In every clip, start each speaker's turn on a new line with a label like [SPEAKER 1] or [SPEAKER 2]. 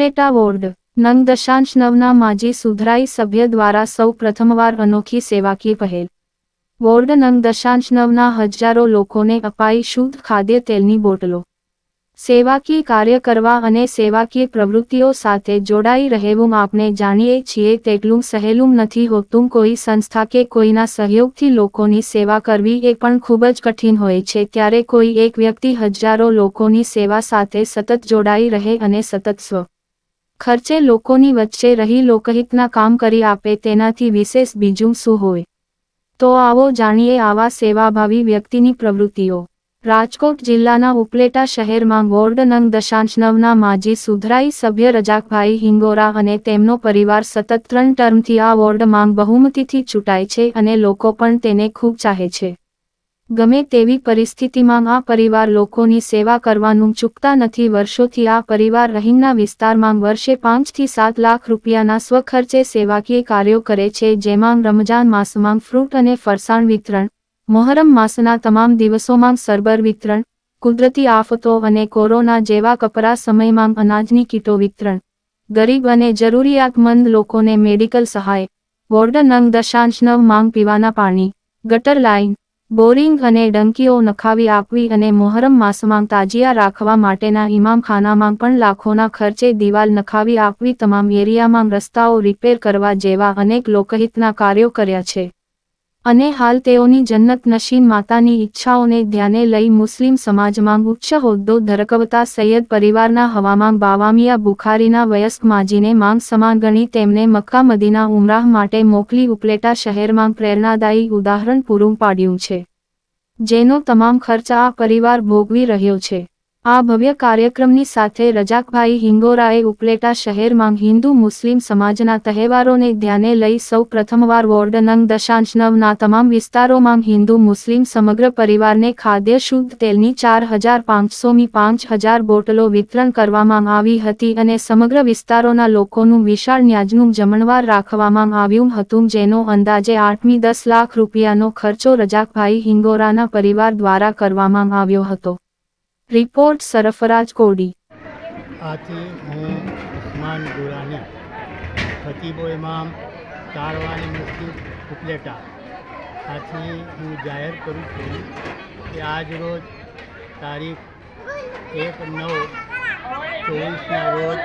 [SPEAKER 1] Upleta ward નંગ દશાંશ નવના માજી સુધરાઈ સભ્ય દ્વારા સૌ પ્રથમવાર અનોખી સેવાકીય પહેલ. વોર્ડ નંગ દશાંશ નવના હજારો લોકોને અપાઈ શુદ્ધ ખાદ્ય તેલની બોટલો. સેવાકીય કાર્ય કરવા અને સેવાકીય પ્રવૃત્તિઓ સાથે જોડાઈ રહેવું આપણે જાણીએ છીએ તેટલું સહેલું નથી હોતું કોઈ સંસ્થા કે કોઈના સહયોગથી લોકોની સેવા કરવી એ પણ ખૂબ જ કઠિન હોય છે ત્યારે કોઈ એક વ્યક્તિ હજારો લોકોની સેવા સાથે સતત જોડાઈ રહે અને સતત સ્વ ખર્ચે લોકોની વચ્ચે રહી લોકહિતના કામ કરી આપે તેનાથી વિશેષ બીજું શું હોય? તો આવો જાણીએ આવા સેવાભાવી વ્યક્તિની પ્રવૃત્તિઓ. રાજકોટ જિલ્લાના ઉપલેટા શહેરમાં વોર્ડ નંગ દશાંશ નવના માજી સુધરાઈ સભ્ય રજાકભાઈ હિંગોરા અને તેમનો પરિવાર સતત ત્રણ ટર્મથી આ વોર્ડ માંગ બહુમતીથી ચૂંટાય છે અને લોકો પણ તેને ખૂબ ચાહે છે. ગમે તેવી પરિસ્થિતિમાં આ પરિવાર લોકોની સેવા કરવાનું ચૂકતા નથી. વર્ષોથી આ પરિવાર રહીમના વિસ્તારમાં વર્ષે પાંચથી સાત લાખ રૂપિયાના સ્વખર્ચે સેવાકીય કાર્યો કરે છે, જેમાં રમજાન માસમાં ફ્રૂટ અને ફરસાણ વિતરણ, મોહરમ માસના તમામ દિવસોમાં સરબર વિતરણ, કુદરતી આફતો અને કોરોના જેવા કપરા સમયમાં અનાજની કીટો વિતરણ. ગરીબ અને જરૂરિયાતમંદ લોકોને મેડિકલ સહાય, વોર્ડ નંગ દશાંશ નવ માંગ પીવાના પાણી, ગટર લાઇન બોરિંગ અને ડંકીઓ નખાવી આપવી અને મોહરમ માસમાં તાજિયા રાખવા માટેના ઇમામખાનામાં પણ લાખોના ખર્ચે દિવાલ નખાવી આપવી તમામ એરિયામાં રસ્તાઓ રિપેર કરવા જેવા અનેક લોકહિતના કાર્યો કર્યા છે. અને હાલ તેઓની જન્નત નશીન માતાની ઈચ્છાઓને ધ્યાને લઈ મુસ્લિમ સમાજમાં ઉચ્ચ હોદ્દો ધરકવતા સૈયદ પરિવારના હવામાન બાવામિયા બુખારીના વયસ્ક માજીને માંગ સમાન ગણી તેમને મક્કા મદીના ઉમરાહ માટે મોકલી ઉપલેટા શહેરમાં પ્રેરણાદાયી ઉદાહરણ પૂરું પાડ્યું છે. જેનો તમામ ખર્ચ આ પરિવાર ભોગવી રહ્યો છે. આ ભવ્ય કાર્યક્રમની સાથે રજાકભાઈ હિંગોરાએ ઉપલેટા શહેરમાં હિન્દુ મુસ્લિમ સમાજના તહેવારોને ધ્યાને લઈ સૌ પ્રથમવાર વોર્ડ નંગ દશાંશ નવના તમામ વિસ્તારોમાં હિન્દુ મુસ્લિમ સમગ્ર પરિવારને ખાદ્ય શુદ્ધ તેલની ચાર હજાર પાંચસોમી પાંચ હજાર બોટલો વિતરણ કરવામાં આવી હતી અને સમગ્ર વિસ્તારોના લોકોનું વિશાળ ન્યાજનું જમણવાર રાખવામાં આવ્યું હતું, જેનો અંદાજે આઠમી દસ લાખ રૂપિયાનો ખર્ચો રજાકભાઈ હિંગોરાના પરિવાર દ્વારા કરવામાં આવ્યો હતો. રિપોર્ટ સરફરાજ કોડી
[SPEAKER 2] આથી હું ઉસ્માન દુરાની ખતીબો ઇમામ કારવાની મસ્જિદ ઉપલેટા આથી હું જાહેર કરું છું કે આજ રોજ તારીખ એક નવ ચોવીસના રોજ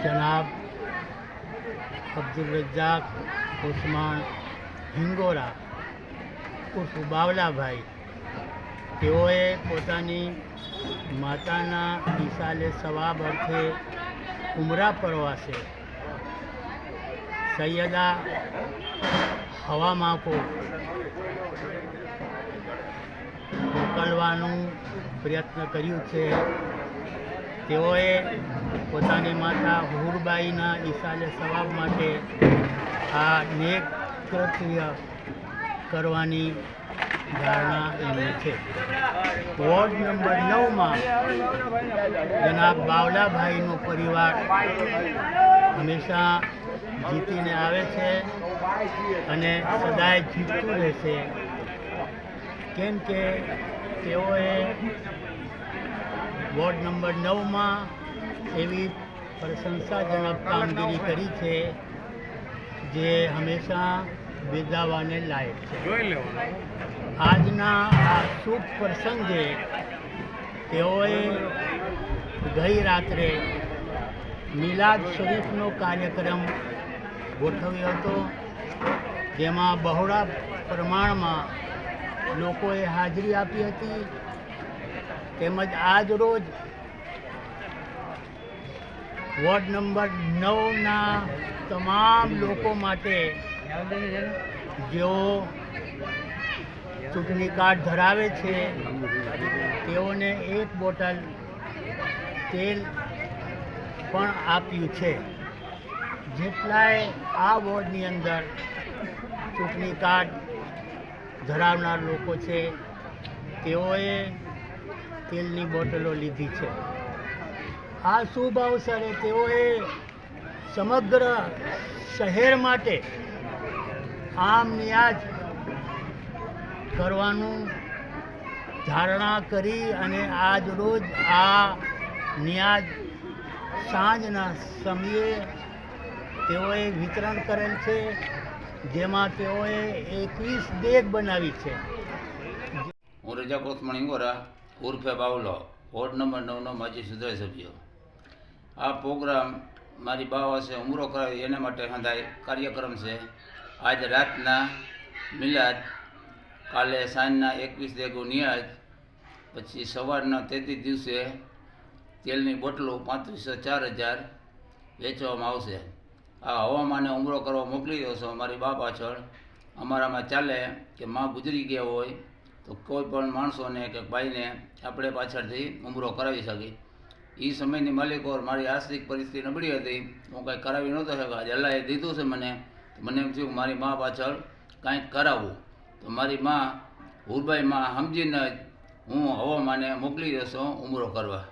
[SPEAKER 2] જનાબ અબ્દુલ રજાક ઉસ્માન હિંગોરા ઉર્ફ બાવલાભાઈ તેઓએ પોતાની માતાના ઈશાલે સવાબ અર્થે ઉમરા પ્રવાસે સૈયદા હવા માકો મોકલવાનું પ્રયત્ન કર્યું છે. તેઓએ પોતાની માતા હુરબાઈના ઈસાલે સવાબ માટે આ નેક કરવાની ધારણા એમની છે વોર્ડ નંબર નવમાં જનાબ બાવલાભાઈનો પરિવાર હંમેશા જીતીને આવે છે અને સદાય જીતતું રહેશે. કેમ કે તેઓએ વોર્ડ નંબર નવમાં એવી પ્રશંસાજનક કામગીરી કરી છે જે હંમેશા બિરદાવાને લાયક છે. આજના આ શુભ પ્રસંગે તેઓએ ગઈ રાત્રે મિલાદ શરીફનો કાર્યક્રમ ગોઠવ્યો હતો, જેમાં બહોળા પ્રમાણમાં લોકોએ હાજરી આપી હતી. તેમજ આજ રોજ વોર્ડ નંબર નવના તમામ લોકો માટે જેઓ ચૂંટણી કાર્ડ ધરાવે છે, તેઓને એક બોટલ તેલ પણ આપ્યું છે. જેટલાય આ વોર્ડની અંદર ચૂંટણી કાર્ડ ધરાવનાર લોકો છે, તેઓએ તેલની બોટલો લીધી છે. આ શુભ અવસરે તેઓએ સમગ્ર શહેર માટે આમ નિયાજ કરવાનું ધારણા કરી અને આજ રોજ આ નિયાજ સાંજના સમયે તેઓએ વિતરણ કરેલ છે, જેમાં તેઓએ એકવીસ દેગ બનાવી છે.
[SPEAKER 3] હું રજા કોથમણી ગોરા ઉર્ફે બાવલો, વોર્ડ નંબર નવનો માજી સુધારી સભ્ય. આ પ્રોગ્રામ મારી બા પાસે ઉમરો કરાવી, એના માટે સંધાય કાર્યક્રમ છે. આજ રાતના મિલાદ કાલે સાંજના એકવીસ દેગો નિયાજ, પછી સવારના તેત્રીસ દિવસે તેલની બોટલો પાંત્રીસો ચાર હજાર વેચવામાં આવશે. આ હવામાને ઉમરો કરવા મોકલી દો છો મારી બા પાછળ. અમારામાં ચાલે કે માં ગુજરી ગયા હોય તો કોઈ પણ માણસોને કે ભાઈને આપણે પાછળથી ઉમરો કરાવી શકીએ. એ સમયની માલિકો મારી આર્થિક પરિસ્થિતિ નબળી હતી, હું કાંઈ કરાવી નહોતો આજે અલ્લાહે દીધું છે મને મને એમ થયું મારી મા પાછળ કાંઈક કરાવવું તો મારી મા હુરબાઈ માં સમજીને જ હું હવામાને મોકલી દેશો ઉમરો કરવા.